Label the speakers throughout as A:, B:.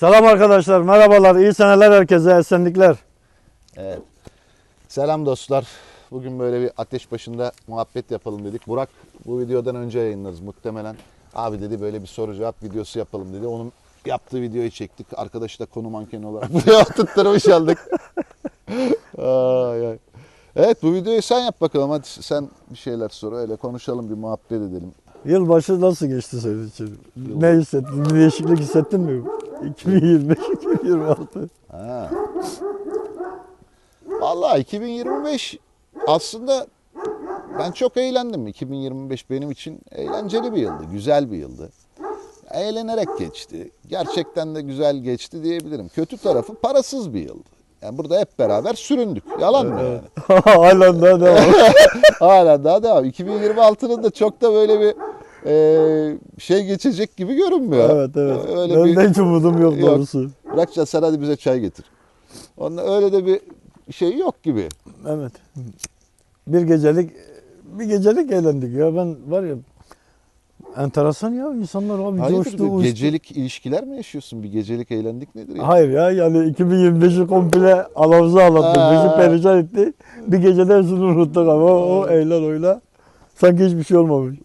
A: Selam arkadaşlar, merhabalar, iyi seneler herkese, esenlikler.
B: Evet. Selam dostlar. Bugün böyle bir ateş başında muhabbet yapalım dedik. Burak bu videodan önce yayınlarız muhtemelen. Abi dedi böyle bir soru cevap videosu yapalım dedi. Onun yaptığı videoyu çektik. Arkadaşı da konu mankeni olarak buraya oturtturmuş aldık. ay, ay. Evet bu videoyu sen yap bakalım. Hadi sen bir şeyler sor. Öyle konuşalım bir muhabbet edelim.
A: Yılbaşı nasıl geçti senin için? Ne hissettin? Bir değişiklik hissettin mi? 2025, 2026.
B: Ha. Vallahi 2025 aslında ben çok eğlendim. 2025 benim için eğlenceli bir yıldı, güzel bir yıldı. Eğlenerek geçti. Gerçekten de güzel geçti diyebilirim. Kötü tarafı parasız bir yıldı. Yani burada hep beraber süründük. Yalan mı yani?
A: Halen daha devam.
B: Hala daha devam. 2026'nın da çok da böyle bir e, şey geçecek gibi görünmüyor.
A: evet evet.
B: Öyle
A: ben
B: bir
A: hiç umudum yok,
B: Yok.
A: doğrusu.
B: Bırakcan sen hadi bize çay getir. Onun öyle de bir şey yok gibi.
A: Evet. Bir gecelik, bir gecelik eğlendik ya. Ben var ya, enteresan ya insanlar abi
B: Hayırdır
A: coştu,
B: bir
A: uçtu.
B: gecelik ilişkiler mi yaşıyorsun? Bir gecelik eğlendik nedir ya?
A: Hayır ya yani 2025'i komple alavza ağlattı.
B: Aa.
A: Bizi perişan etti. Bir gecede hepsini unuttuk ama o eğlen oyla. Sanki hiçbir şey olmamış.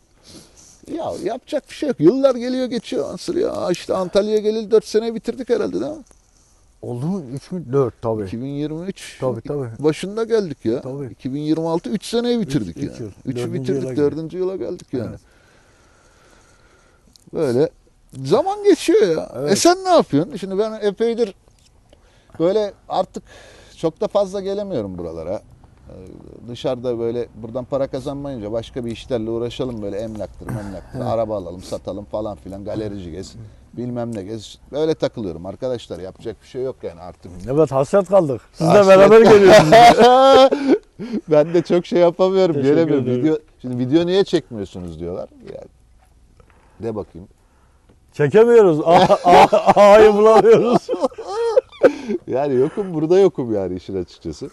B: Ya yapacak bir şey yok. Yıllar geliyor geçiyor ansır ya. İşte Antalya'ya geleli 4 sene bitirdik herhalde değil mi?
A: Oldu mu? 3 mü? 4 tabii.
B: 2023
A: Tabii, tabii.
B: başında geldik ya.
A: Tabii.
B: 2026 3 seneyi bitirdik
A: Üç-
B: ya.
A: üç yıl.
B: 3'ü
A: Dördüncü
B: bitirdik
A: yıla
B: 4. yıla geldik yani.
A: Evet.
B: Böyle zaman geçiyor ya.
A: Evet.
B: E sen ne yapıyorsun? Şimdi ben epeydir böyle artık çok da fazla gelemiyorum buralara. Ee, Dışarıda böyle buradan para kazanmayınca başka bir işlerle uğraşalım böyle emlaktır memlaktır araba alalım satalım falan filan galerici gez bilmem ne gez böyle takılıyorum arkadaşlar yapacak bir şey yok yani artık.
A: Evet hasret kaldık. Siz de
B: Hasret-
A: beraber geliyorsunuz.
B: ben de çok şey yapamıyorum
A: Teşekkür
B: gelemiyorum.
A: ederim.
B: Video, şimdi video niye çekmiyorsunuz diyorlar. Yani, de bakayım.
A: Çekemiyoruz. A'yı bulamıyoruz.
B: Yani yokum burada yokum yani işin açıkçası.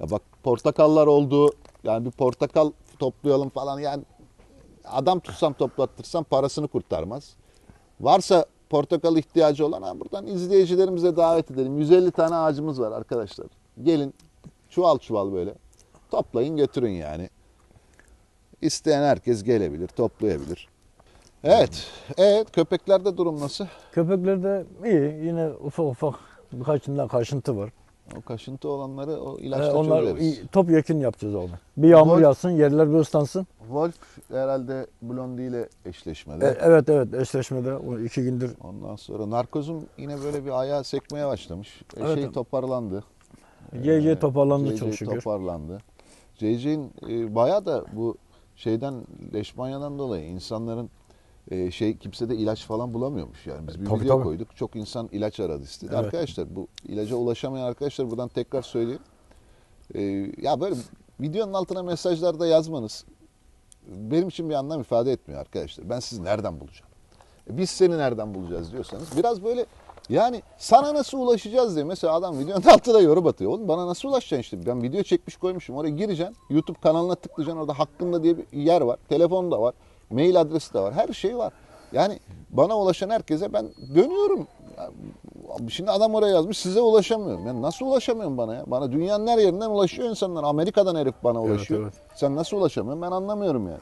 B: Ya bak portakallar oldu. Yani bir portakal toplayalım falan yani adam tutsam toplattırsam parasını kurtarmaz. Varsa portakal ihtiyacı olan ha buradan izleyicilerimize davet edelim. 150 tane ağacımız var arkadaşlar. Gelin çuval çuval böyle toplayın götürün yani. İsteyen herkes gelebilir, toplayabilir. Evet. Evet, köpeklerde durum nasıl?
A: Köpeklerde iyi. Yine ufak ufak birkaçında kaşıntı var.
B: O kaşıntı olanları o
A: Ee,
B: ilaçla
A: onlar
B: çözeriz.
A: iyi, top yakın yapacağız onu. Bir yağmur
B: Wolf-
A: yağsın, yerler bir ıslansın.
B: Wolf herhalde Blondie ile eşleşmede.
A: E, evet evet eşleşmede o iki gündür
B: Ondan sonra narkozum yine böyle bir ayağa sekmeye başlamış. E,
A: Evet.
B: Şey toparlandı.
A: GG toparlandı
B: JJ
A: çok şükür.
B: toparlandı. JJ'in e, bayağı da bu şeyden leşmanyadan dolayı insanların e, şey kimse de ilaç falan bulamıyormuş yani. Biz bir
A: Tabii,
B: video
A: tabii.
B: koyduk. Çok insan ilaç aradı istedi.
A: Evet.
B: Arkadaşlar bu ilaca ulaşamayan arkadaşlar buradan tekrar söyleyeyim. E, ya böyle videonun altına mesajlarda yazmanız benim için bir anlam ifade etmiyor arkadaşlar. Ben sizi nereden bulacağım? E, Biz seni nereden bulacağız diyorsanız biraz böyle yani sana nasıl ulaşacağız diye mesela adam videonun altına yorum atıyor. Oğlum bana nasıl ulaşacaksın işte? Ben video çekmiş koymuşum. Oraya gireceksin. YouTube kanalına tıklayacaksın. Orada hakkında diye bir yer var. Telefon da var. Mail adresi de var. Her şey var. Yani bana ulaşan herkese ben dönüyorum. Şimdi adam oraya yazmış size ulaşamıyorum. Yani nasıl ulaşamıyorum bana ya? Bana dünyanın her yerinden ulaşıyor insanlar. Amerika'dan herif bana
A: Evet,
B: ulaşıyor.
A: evet.
B: Sen nasıl ulaşamıyorsun? Ben anlamıyorum yani.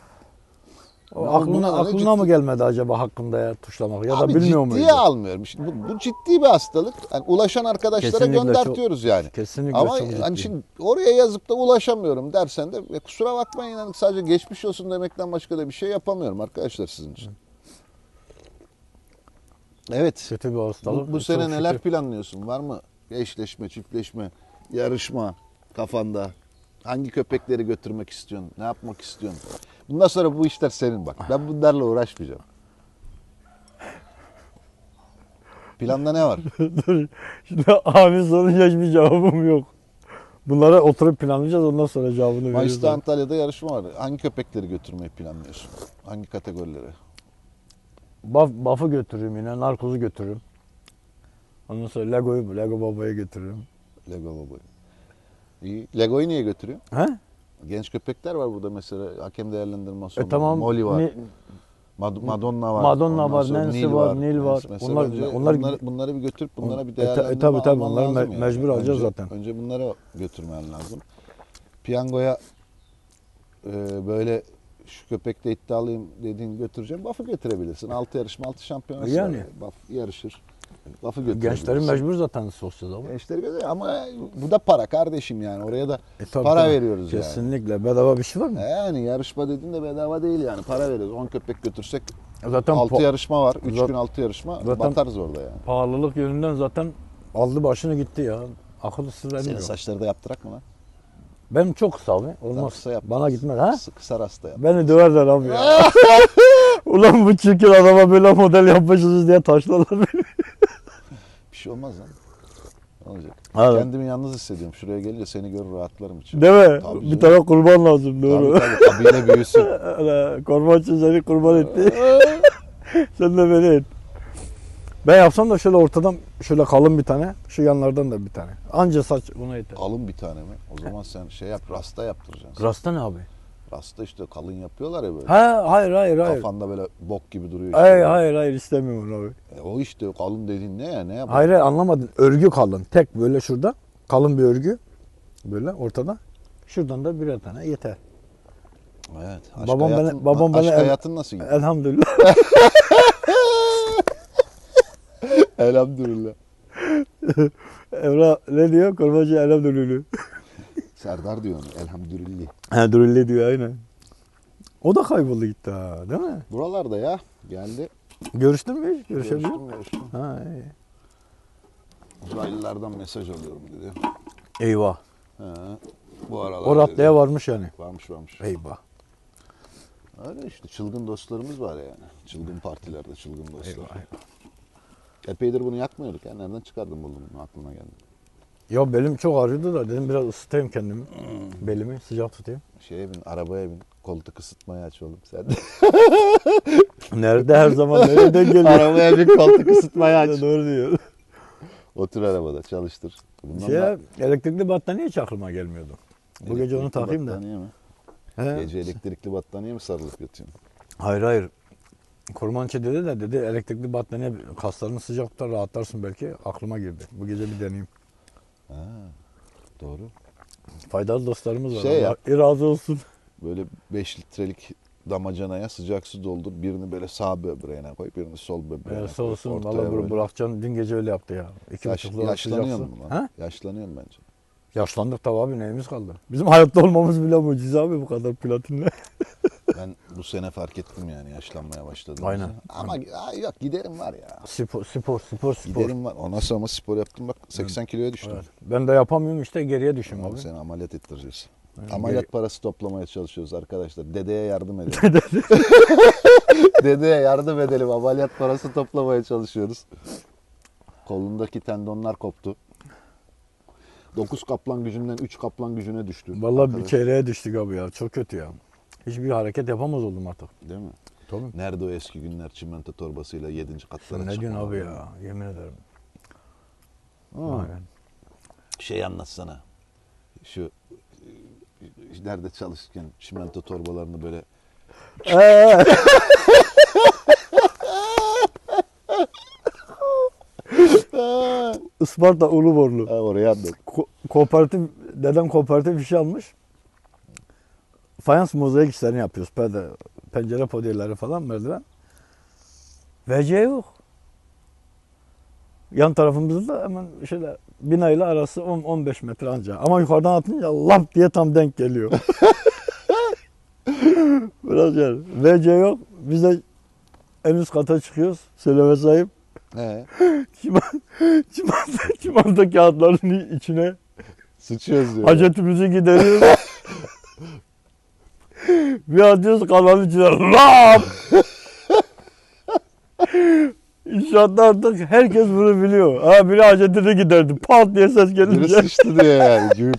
A: O aklına,
B: da
A: aklına
B: ciddi-
A: mı gelmedi acaba hakkında ya tuşlamak ya da
B: Abi
A: bilmiyor
B: ciddiye
A: muydu?
B: almıyorum. Şimdi bu, bu ciddi bir hastalık. Yani ulaşan arkadaşlara
A: Kesinlikle
B: göndertiyoruz yani.
A: Kesinlikle
B: Ama
A: çok ciddi.
B: hani şimdi oraya yazıp da ulaşamıyorum dersen de e, kusura bakmayın yani sadece geçmiş olsun demekten başka da bir şey yapamıyorum arkadaşlar sizin için. Evet.
A: Kötü bir hastalık.
B: Bu, bu
A: Çok
B: sene neler
A: şükür.
B: planlıyorsun? Var mı eşleşme, çiftleşme, yarışma kafanda? Hangi köpekleri götürmek istiyorsun? Ne yapmak istiyorsun? Bundan sonra bu işler senin bak. Ben bunlarla uğraşmayacağım. Planda ne var?
A: Dur. Şimdi abi sorunca hiçbir cevabım yok. Bunlara oturup planlayacağız ondan sonra cevabını veririz.
B: Mayıs'ta Antalya'da yarışma var. Hangi köpekleri götürmeyi planlıyorsun? Hangi kategorilere?
A: Baf, Baf'ı götürürüm yine, narkozu götürürüm. Ondan sonra Lego'yu, Lego Baba'yı götürürüm.
B: Lego Baba'yı. İyi. Lego'yu niye götürüyor?
A: He?
B: Genç köpekler var burada mesela. Hakem değerlendirme sonu.
A: E tamam.
B: Molly var.
A: ni-
B: Mad- Madonna var.
A: Madonna var, Nancy var, Nil var.
B: Mesela
A: Onlar-
B: önce
A: onlar-
B: bunları, bunları bir götürüp bunlara bir değerlendirme
A: e, tabii, tabii, onları me- mecbur alacağız
B: önce,
A: zaten.
B: Önce bunları götürmen lazım. Piyangoya e, böyle şu köpekte iddialıyım dediğin götüreceğim. Buff'ı götürebilirsin. 6 yarışma 6 şampiyonası
A: Yani.
B: var. Buff yarışır. Buff'ı götürebilirsin.
A: Gençlerin mecbur zaten sosyal ama.
B: Gençleri götür- ama bu da para kardeşim yani. Oraya da
A: E, tabii,
B: para
A: tabii.
B: veriyoruz yani.
A: Kesinlikle. Bedava bir şey var mı?
B: Yani yarışma dediğin de bedava değil yani. Para veriyoruz. 10 köpek götürsek
A: Zaten
B: 6
A: pa-
B: yarışma var. 3
A: Zaten-
B: gün 6 yarışma.
A: zaten-
B: batarız orada yani.
A: pahalılık yönünden zaten aldı başını gitti ya. Akıl sır
B: Senin saçları da yaptırak mı lan?
A: Benim çok kısa abi. Olmaz.
B: kısa yap.
A: Bana gitmez ha?
B: Kısa, kısa rasta yap.
A: Beni döverler abi ya. Ulan bu çirkin adama böyle model yapmışsınız diye taşlarlar beni.
B: Bir şey olmaz lan. Ne olacak?
A: Evet.
B: Kendimi yalnız hissediyorum. Şuraya gelince seni görür rahatlarım için.
A: Değil mi?
B: Tabii
A: bir
B: canım.
A: tane kurban lazım doğru.
B: Tabii tabii. Kabile büyüsün.
A: Öyle, Kurbançı seni kurban etti. Sen de beni et. Ben yapsam da şöyle ortadan şöyle kalın bir tane, şu yanlardan da bir tane. Anca saç buna yeter.
B: Kalın bir tane mi? O zaman sen şey yap. Rasta yaptıracaksın.
A: Rasta ne abi?
B: Rasta işte kalın yapıyorlar ya böyle.
A: Ha hayır hayır hayır.
B: Kafanda böyle bok gibi duruyor. işte.
A: Hayır hayır hayır istemiyorum abi.
B: E, o işte kalın dediğin ne ya? Ne yapalım?
A: Hayır hayır anlamadın. Örgü kalın. Tek böyle şurada. Kalın bir örgü. Böyle ortada. Şuradan da birer tane yeter.
B: Evet. Aşk
A: Babam bana-
B: hayatın,
A: babam
B: aşk
A: bana
B: hayatın nasıl gidiyor?
A: Elhamdülillah.
B: Elhamdülillah.
A: Evra ne diyor? Kurbancı elhamdülillah.
B: Serdar diyor onu. Elhamdülillah.
A: Ha durulli diyor aynen. O da kayboldu gitti ha değil mi?
B: Buralarda ya. Geldi.
A: Görüştün mü hiç? Görüşebiliyor
B: Görüştüm görüştüm.
A: Ha iyi.
B: Uzaylılardan mesaj alıyorum dedi.
A: Eyvah.
B: He. Bu aralar
A: O raddeye
B: dedi.
A: varmış yani.
B: Varmış varmış.
A: Eyvah.
B: Öyle işte çılgın dostlarımız var yani. Çılgın partilerde çılgın dostlar.
A: Eyvah. eyvah.
B: Epeydir bunu yakmıyorduk ya. Nereden çıkardın buldun bunu aklına geldi.
A: Ya belim çok ağrıyordu da dedim biraz ısıtayım kendimi. Belimi sıcak tutayım.
B: Şeye bin, arabaya bin. Koltuk ısıtmayı aç oğlum sen de.
A: Nerede her zaman nereden geliyor?
B: arabaya bin koltuk ısıtmayı aç.
A: Doğru diyor.
B: Otur arabada çalıştır. Bundan
A: Şey,
B: da-
A: elektrikli battaniye hiç aklıma gelmiyordu. Bu gece onu takayım da.
B: mi?
A: He.
B: Gece elektrikli battaniye mi sarılıp yatıyorsun?
A: Hayır hayır. Kurmançı dedi de dedi elektrikli battaniye kaslarını sıcak tutar rahatlarsın belki. Aklıma girdi. Bu gece bir deneyeyim.
B: Ha, doğru.
A: Faydalı dostlarımız var.
B: Şey
A: Allah
B: yap.
A: razı olsun.
B: Böyle 5 litrelik damacanaya sıcak su doldur. Birini böyle sağ böbreğine koy, birini sol böbreğine
A: sağ
B: koy.
A: olsun.
B: Ortaya
A: Valla
B: böyle.
A: bu Burakcan dün gece öyle yaptı ya. İki
B: Yaş,
A: buçuk lira
B: yaşlanıyor
A: sıcak
B: mu lan?
A: Ha?
B: Yaşlanıyor bence.
A: Yaşlandık tabii abi neyimiz kaldı. Bizim hayatta olmamız bile mucize abi bu kadar platinle.
B: Ben bu sene fark ettim yani yaşlanmaya başladım.
A: Aynen.
B: Ama ha, yok giderim var ya.
A: spor, spor, spor, spor.
B: Giderim var. Ondan sonra ama spor yaptım bak 80 kiloya düştüm.
A: Evet. Ben de yapamıyorum işte geriye düşüm
B: Abi
A: abi.
B: seni ameliyat ettireceğiz.
A: Yani
B: ameliyat
A: geri-
B: parası toplamaya çalışıyoruz arkadaşlar. Dedeye yardım edelim. Dedeye yardım edelim. Ameliyat parası toplamaya çalışıyoruz. Kolundaki tendonlar koptu. 9 kaplan gücünden 3 kaplan gücüne düştü.
A: Vallahi bir
B: Arkadaş,
A: çeyreğe düştük abi ya. Çok kötü ya. Hiçbir hareket yapamaz oldum artık.
B: Değil mi?
A: Tabii.
B: Nerede o eski günler çimento torbasıyla 7. katlara
A: Sen ne diyorsun abi ya? Yemin ederim.
B: Ha.
A: Aynen.
B: Şey anlatsana. Şu e, nerede çalışırken çimento torbalarını böyle
A: Isparta Uluborlu.
B: ha, oraya anlat.
A: Ko- kooperatif, dedem kooperatif işi almış. Fayans mozaik işlerini yapıyoruz. Perde, pencere podyeleri falan merdiven. VC yok. Yan tarafımızda da hemen şöyle binayla arası 10-15 metre anca. Ama yukarıdan atınca lap diye tam denk geliyor. Biraz yer. VC yok. Biz de en üst kata çıkıyoruz. Söyleme sahip.
B: He.
A: Çimen, çimento, çimento kağıtlarının içine
B: Sıçıyoruz diyor.
A: hacetimizi gideriyoruz. bir atıyoruz kanalın içine. Ram! İnşaatta artık herkes bunu biliyor. Ha biri hacetini giderdi. Pat diye ses
B: Biri
A: gelince.
B: sıçtı diyor yani.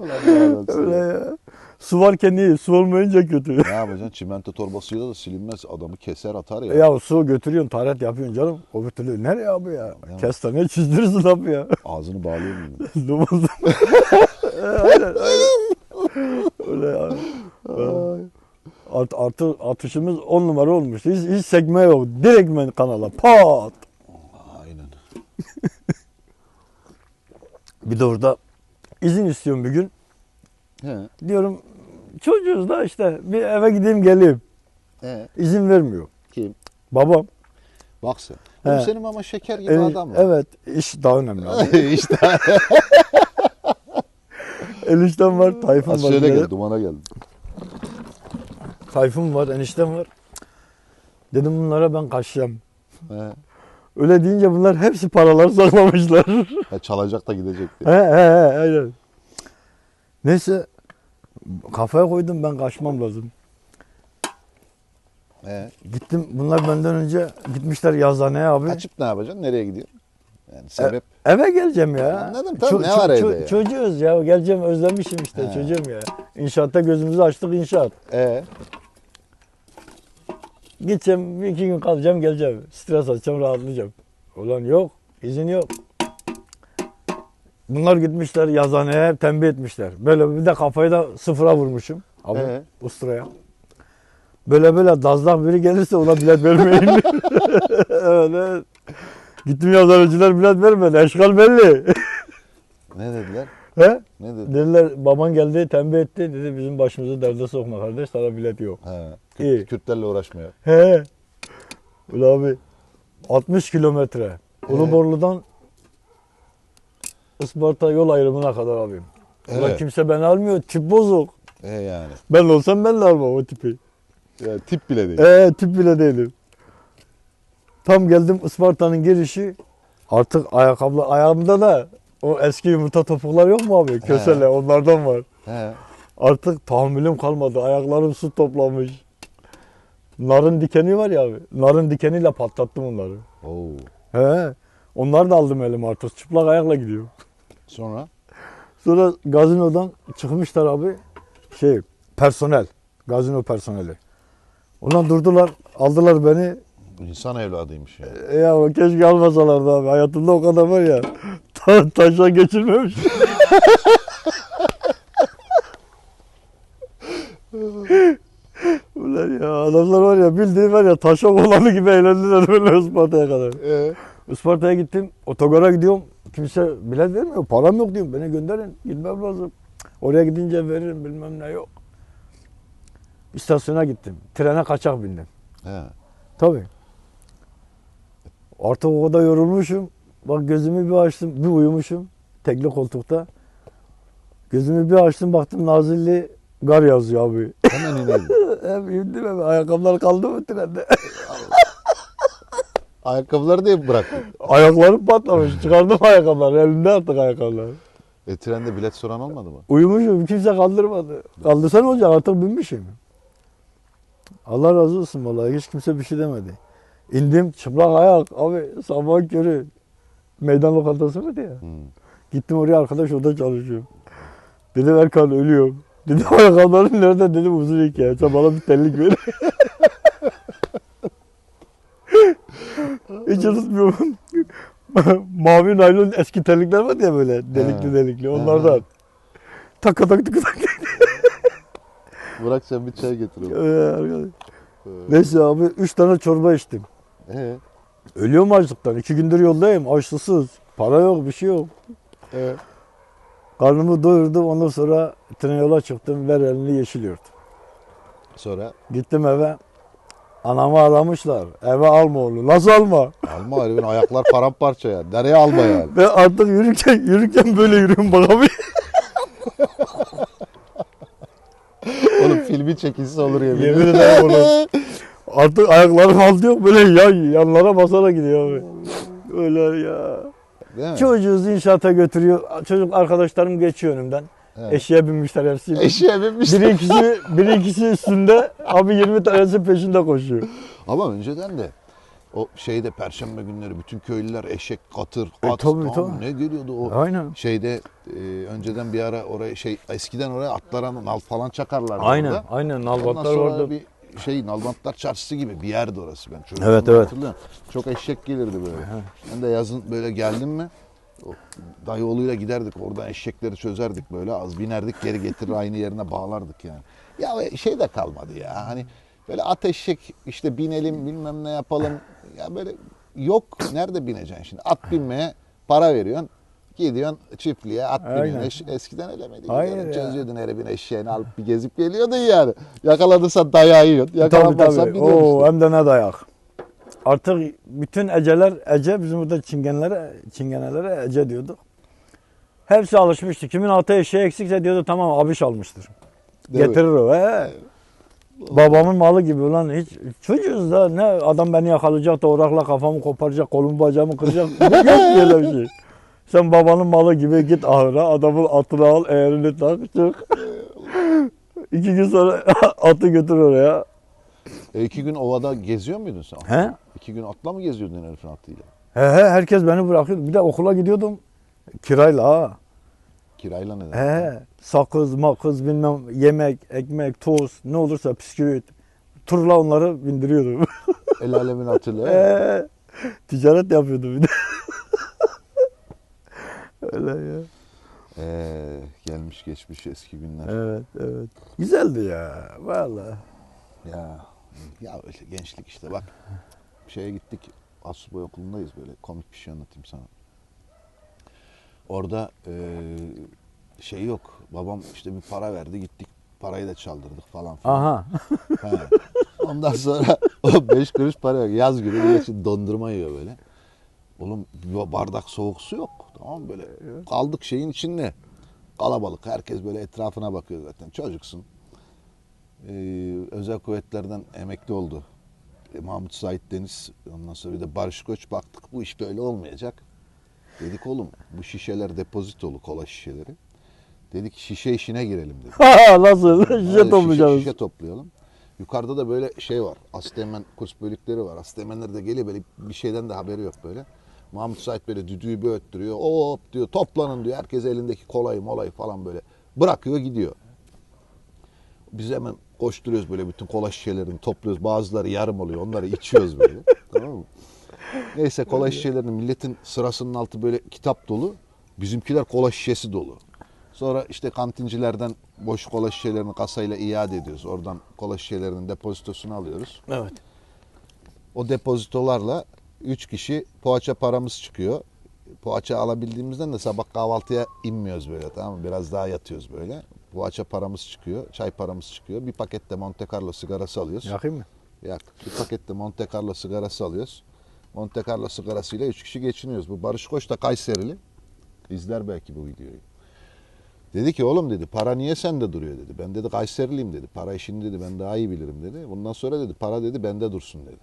A: Öyle
B: ya.
A: Ya. Su varken iyi, su olmayınca kötü.
B: Ne yapacaksın? Çimento torbasıyla da silinmez. Adamı keser atar ya.
A: Ya su götürüyorsun, taharet yapıyorsun canım. O bir türlü nereye abi ya? Kestane çizdirirsin abi ya.
B: Ağzını bağlıyor muyum?
A: Dumuz. aynen aynen. Öyle ya. At, atı, atışımız on numara olmuş. Hiç, hiç sekme yok. Direkt ben kanala. Pat.
B: Aynen.
A: Bir de orada izin istiyorum bir gün.
B: He.
A: Diyorum çocuğuz da işte bir eve gideyim geleyim.
B: He.
A: İzin vermiyor.
B: Kim?
A: Babam.
B: Bak sen.
A: He.
B: Oğlum senin ama şeker gibi
A: en-
B: adam var.
A: evet iş daha önemli abi.
B: işte.
A: Eniştem var, Tayfun
B: Az
A: var.
B: şöyle gel, dumana gel.
A: Tayfun var, eniştem var. Dedim bunlara ben kaçacağım.
B: He.
A: Öyle deyince bunlar hepsi paralar saklamışlar.
B: Ha, çalacak da gidecek
A: he
B: diye.
A: he he aynen. Neyse kafaya koydum ben kaçmam lazım.
B: He.
A: Gittim bunlar benden önce gitmişler yazhaneye abi.
B: Kaçıp ne yapacaksın? Nereye gidiyorsun? Yani sebep.
A: Eve geleceğim ya.
B: Anladım, tamam, ne var evde ya?
A: Çocuğuz ya geleceğim özlemişim işte
B: He.
A: çocuğum ya. İnşaatta gözümüzü açtık inşaat.
B: E
A: Gideceğim bir iki gün kalacağım geleceğim. Stres atacağım rahatlayacağım. Ulan yok izin yok. Bunlar gitmişler yazhaneye tembih etmişler. Böyle bir de kafayı da sıfıra vurmuşum. Abi
B: Ee?
A: usturaya. Böyle böyle dazlak biri gelirse ona bilet vermeyin. evet, evet. Gittim yazarcılar bilet vermedi. Eşkal belli.
B: ne dediler?
A: He?
B: Ne dediler?
A: Dediler baban geldi tembih etti. Dedi bizim başımızı derde sokma kardeş sana bilet yok.
B: He.
A: İyi.
B: Kürt, Kürtlerle uğraşmıyor.
A: He. Ulan abi 60 kilometre. Uluborlu'dan Isparta yol ayrımına kadar abim. Ulan
B: Evet.
A: kimse beni almıyor. Tip bozuk.
B: E yani.
A: Ben olsam ben de almam o tipi.
B: Ya, tip bile değil.
A: Ee tip bile değilim. Tam geldim Isparta'nın girişi. Artık ayakkabı ayağımda da o eski yumurta topuklar yok mu abi? Kösele onlardan var.
B: He.
A: Artık tahammülüm kalmadı. Ayaklarım su toplamış. Narın dikeni var ya abi. Narın dikeniyle patlattım onları.
B: Oo.
A: He. Onları da aldım elime artık. Çıplak ayakla gidiyor.
B: Sonra?
A: Sonra gazinodan çıkmışlar abi. Şey personel. Gazino personeli. Ondan durdular. Aldılar beni.
B: İnsan evladıymış ya.
A: E ya keşke almasalardı abi. Hayatımda o kadar var ya. Ta taşla geçirmemiş. Ulan ya adamlar var ya bildiğin var ya taşa olanı gibi eğlendiler böyle Isparta'ya kadar.
B: E?
A: Isparta'ya gittim. Otogara gidiyorum. Kimse bilet vermiyor. Param yok diyorum. Beni gönderin. Gitmem lazım. Oraya gidince veririm bilmem ne yok. İstasyona gittim. Trene kaçak bindim.
B: He.
A: Tabii. Artık o kadar yorulmuşum. Bak gözümü bir açtım. Bir uyumuşum. Tekli koltukta. Gözümü bir açtım baktım Nazilli gar yazıyor abi.
B: Hemen ineyim.
A: Hem indim hem ayakkabılar kaldı mı trende?
B: Ayakkabıları diye bıraktın.
A: Ayaklarım patlamış. Çıkardım ayakkabıları. Elimde artık ayakkabılar.
B: E trende bilet soran olmadı mı?
A: Uyumuşum. Kimse kaldırmadı. Kaldırsan olacak artık binmişim. Allah razı olsun vallahi. Hiç kimse bir şey demedi. İndim çıplak ayak. Abi sabah körü. Meydan lokantası mıydı ya?
B: Hmm.
A: Gittim oraya arkadaş orada çalışıyor. Dedim Erkan ölüyorum. Dedim ayakkabıların nerede dedim uzun hikaye. Sen bana bir tellik ver. Hiç unutmuyorum. Mavi naylon eski terlikler var ya böyle delikli
B: He.
A: delikli onlardan. Taka tak tak tak.
B: Bırak sen bir çay getir.
A: Ee. Neyse abi 3 tane çorba içtim.
B: E?
A: Ölüyorum açlıktan. 2 gündür yoldayım. Açlısız. Para yok bir şey yok.
B: E?
A: Karnımı doyurdum. Ondan sonra tren yola çıktım. Ver elini yeşil yurt.
B: Sonra?
A: Gittim eve. Anamı aramışlar. Eve alma oğlu. Nasıl alma?
B: Alma herifin ayaklar paramparça ya. Nereye alma yani?
A: Ben artık yürürken yürürken böyle yürüyorum bakamıyorum.
B: Oğlum filmi çekilse olur yemin
A: Yemin
B: ederim.
A: oğlum. Artık ayaklarım altı yok böyle yan, yanlara basarak gidiyor abi. Öyle ya.
B: Değil mi?
A: Çocuğuz inşaata götürüyor. Çocuk arkadaşlarım geçiyor önümden.
B: Evet.
A: Eşeğe binmişler hepsi.
B: Eşeğe binmiş.
A: Biri ikisi, biri ikisi üstünde. Abi 20 tanesi peşinde koşuyor.
B: Ama önceden de o şeyde perşembe günleri bütün köylüler eşek, katır,
A: E,
B: at
A: tabii,
B: tamam,
A: tabii.
B: ne geliyordu o
A: Aynen.
B: şeyde e, önceden bir ara oraya şey eskiden oraya atlara nal falan çakarlardı
A: Aynen.
B: orada.
A: Aynen. Nalbatlar vardı.
B: bir şey Nalbantlar Çarşısı gibi bir yerdi orası ben çocukluğumda
A: Evet, evet.
B: hatırlıyorum. Çok eşek gelirdi böyle. Ben de yazın böyle geldim mi o dayı oğluyla giderdik oradan eşekleri çözerdik böyle az binerdik geri getirir aynı yerine bağlardık yani. Ya şey de kalmadı ya. Hani böyle ateşek işte binelim bilmem ne yapalım. Ya böyle yok. Nerede bineceksin şimdi? At binmeye para veriyorsun. Gidiyorsun çiftliğe at biniyorsun. Eş- eskiden öyle miydi?
A: Hayır.
B: Çözüyordun her bin eşeğini alıp bir gezip geliyordun yani. Yakaladıysan dayağı yiyorsun.
A: Tabii.
B: biniyorsun
A: Oo,
B: işte.
A: hem de ne dayak. Artık bütün eceler, ece bizim burada çingenlere, çingenelere ece diyorduk. Hepsi alışmıştı. Kimin atı eşeği eksikse diyordu tamam abiş almıştır.
B: Değil mi?
A: Getirir o. He. Babamın malı gibi ulan hiç çocuğuz da ne adam beni yakalayacak da orakla kafamı koparacak, kolumu bacağımı kıracak. Yok böyle bir şey. Sen babanın malı gibi git ahıra, adamın atını al, eğerini tak, çık. İki gün sonra atı götür oraya.
B: E iki gün ovada geziyor muydun sen?
A: He?
B: İki gün atla mı geziyordun herifin atıyla?
A: He he herkes beni bırakıyordu. Bir de okula gidiyordum. Kirayla ha.
B: Kirayla neden?
A: He. Sakız, makız, bilmem yemek, ekmek, toz ne olursa bisküvit. Turla onları bindiriyordum.
B: El alemin atıyla.
A: He. Ticaret yapıyordum bir de. Öyle ya.
B: Ee, gelmiş geçmiş eski günler.
A: Evet, evet. Güzeldi ya. Vallahi.
B: Ya ya öyle gençlik işte bak. Şeye gittik. Asuboy okulundayız böyle komik bir şey anlatayım sana. Orada eee, şey yok. Babam işte bir para verdi gittik. Parayı da çaldırdık falan filan.
A: Aha.
B: He. Ondan sonra o 5 kuruş para yok. Yaz günü millet şimdi dondurma yiyor böyle. Oğlum bir bardak soğuk su yok. Tamam böyle. Kaldık şeyin içinde. Kalabalık. Herkes böyle etrafına bakıyor zaten. Çocuksun. Ee, özel kuvvetlerden emekli oldu. E, Mahmut Sait Deniz. Ondan sonra bir de Barış Koç baktık. Bu iş böyle olmayacak. Dedik oğlum bu şişeler depozitolu kola şişeleri. Dedik şişe işine girelim dedik.
A: Nasıl?
B: Hadi
A: Şişe toplayacağız.
B: Şişe, toplayalım. Yukarıda da böyle şey var. Asteğmen kurs bölükleri var. Asteğmenler de geliyor böyle bir şeyden de haberi yok böyle. Mahmut Sait böyle düdüğü bir öttürüyor. Hop diyor toplanın diyor. Herkes elindeki kolayı molayı falan böyle bırakıyor gidiyor. Biz hemen koşturuyoruz böyle bütün kola şişelerini topluyoruz. Bazıları yarım oluyor. Onları içiyoruz böyle. tamam mı? Neyse kola şişelerini milletin sırasının altı böyle kitap dolu. Bizimkiler kola şişesi dolu. Sonra işte kantincilerden boş kola şişelerini kasayla iade ediyoruz. Oradan kola şişelerinin depozitosunu alıyoruz.
A: Evet.
B: O depozitolarla 3 kişi poğaça paramız çıkıyor. Poğaça alabildiğimizden de sabah kahvaltıya inmiyoruz böyle tamam mı? Biraz daha yatıyoruz böyle. Poğaça paramız çıkıyor, çay paramız çıkıyor. Bir paket de Monte Carlo sigarası alıyoruz.
A: Yakayım mı?
B: Yak. Bir paket de Monte Carlo sigarası alıyoruz. Monte Carlo sigarasıyla 3 kişi geçiniyoruz. Bu Barış Koç da Kayserili. İzler belki bu videoyu. Dedi ki oğlum dedi para niye sende duruyor dedi. Ben dedi Kayseriliyim dedi. Para işini dedi ben daha iyi bilirim dedi. Bundan sonra dedi para dedi bende dursun dedi.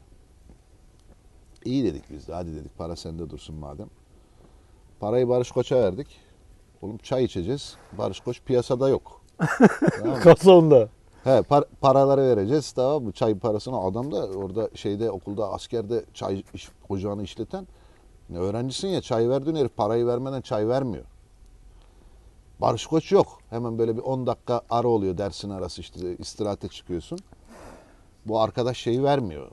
B: İyi dedik biz de hadi dedik para sende dursun madem. Parayı Barış Koç'a verdik. Oğlum çay içeceğiz. Barış Koç piyasada yok. Tamam?
A: Kasa onda.
B: He par- paraları vereceğiz tamam mı? Çay parasını adam da orada şeyde okulda askerde çay iş, ocağını işleten ne öğrencisin ya çay verdiğin herif parayı vermeden çay vermiyor. Barış Koç yok. Hemen böyle bir 10 dakika ara oluyor dersin arası işte istirahate çıkıyorsun. Bu arkadaş şeyi vermiyor.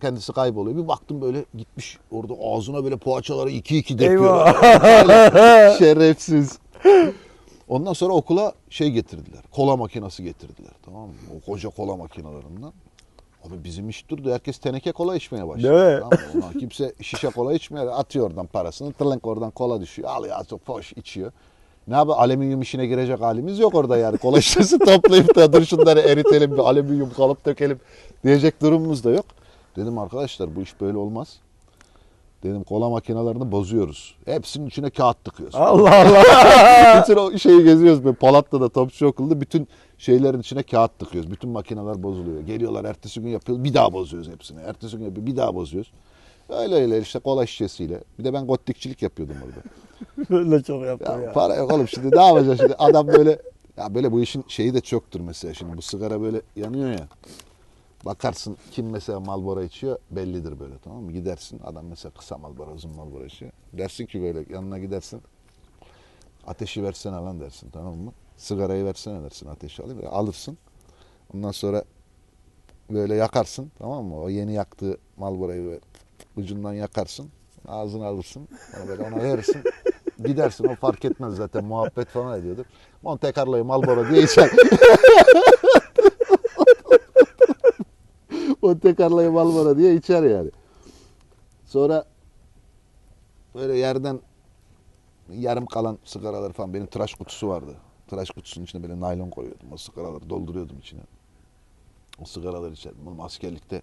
B: Kendisi kayboluyor. Bir baktım böyle gitmiş orada ağzına böyle poğaçaları iki iki depiyor.
A: Eyvah.
B: Şerefsiz. Ondan sonra okula şey getirdiler. Kola makinesi getirdiler. Tamam mı? O koca kola makinalarından. Abi bizim iş durdu. Herkes teneke kola içmeye başladı.
A: Değil mi?
B: Tamam mı? Kimse şişe kola içmiyor. Atıyor oradan parasını. Tırlank oradan kola düşüyor. Alıyor çok boş içiyor. Ne yapıyor? Alüminyum işine girecek halimiz yok orada yani. Kola şişesi toplayıp da dur şunları eritelim bir alüminyum kalıp dökelim diyecek durumumuz da yok. Dedim arkadaşlar bu iş böyle olmaz. Dedim kola makinelerini bozuyoruz. Hepsinin içine kağıt tıkıyoruz.
A: Allah Allah.
B: bütün o şeyi geziyoruz böyle Palat'ta da Topçu Okulu'da bütün şeylerin içine kağıt tıkıyoruz. Bütün makineler bozuluyor. Geliyorlar ertesi gün yapıyoruz. Bir daha bozuyoruz hepsini. Ertesi gün yapıyor. Bir daha bozuyoruz. Öyle öyle işte kola şişesiyle. Bir de ben gottikçilik yapıyordum orada.
A: Böyle çok yaptım
B: Ya,
A: ya.
B: para yok oğlum şimdi ne yapacağız şimdi? Adam böyle ya böyle bu işin şeyi de çoktur mesela şimdi bu sigara böyle yanıyor ya. Bakarsın kim mesela Malboro içiyor bellidir böyle tamam mı? Gidersin adam mesela kısa Malboro uzun Malboro içiyor. Dersin ki böyle yanına gidersin. Ateşi versene lan dersin tamam mı? Sigarayı versene dersin ateşi alayım. Alırsın. Ondan sonra böyle yakarsın tamam mı? O yeni yaktığı Malboro'yu böyle ucundan yakarsın. Ağzına alırsın. Ona böyle ona verirsin. Gidersin o fark etmez zaten muhabbet falan ediyordur. Monte Carlo'yu Marlboro diye içer. Monte Carlo'yu Marlboro diye içer yani. Sonra böyle yerden yarım kalan sigaralar falan benim tıraş kutusu vardı. Tıraş kutusunun içine böyle naylon koyuyordum. O sigaraları dolduruyordum içine. O sigaraları içerdim. Oğlum askerlikte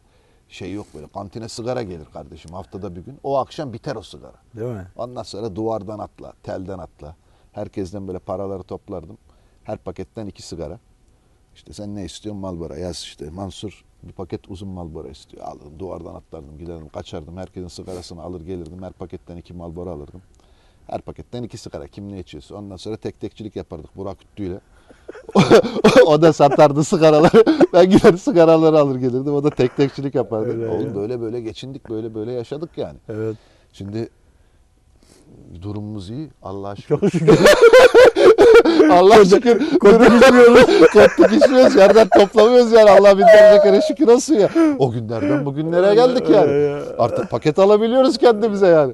B: şey yok böyle. Kantine sigara gelir kardeşim haftada bir gün. O akşam biter o sigara.
A: Değil mi?
B: Ondan sonra duvardan atla, telden atla. Herkesten böyle paraları toplardım. Her paketten iki sigara. İşte sen ne istiyorsun Malbora yaz işte. Mansur bir paket uzun Malbora istiyor. Alırdım duvardan atlardım giderdim kaçardım. Herkesin sigarasını alır gelirdim. Her paketten iki Malbora alırdım. Her paketten iki sigara. Kim ne içiyorsa. Ondan sonra tek tekçilik yapardık Burak Üttü'yle. o da satardı sigaraları. Ben gider sigaraları alır gelirdim. O da tek tekçilik yapardı.
A: Öyle
B: Oğlum
A: ya.
B: böyle böyle geçindik. Böyle böyle yaşadık yani.
A: Evet.
B: Şimdi durumumuz iyi. Allah'a şükür.
A: Çok şükür.
B: Allah şükür.
A: Kontür içmiyoruz.
B: Kottuk içmiyoruz. Yerden toplamıyoruz yani. Allah binlerce kere şükür olsun ya. O günlerden bugünlere geldik yani. Artık paket alabiliyoruz kendimize yani.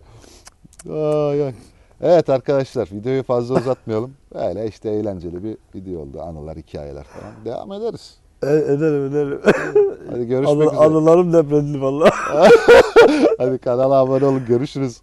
B: Ay, ay. Evet arkadaşlar videoyu fazla uzatmayalım. Öyle işte eğlenceli bir video oldu. Anılar, hikayeler falan. Devam ederiz.
A: E- ederim ederim.
B: Hadi görüşmek
A: Anı,
B: üzere.
A: anılarım depremli valla.
B: Hadi kanala abone olun. Görüşürüz.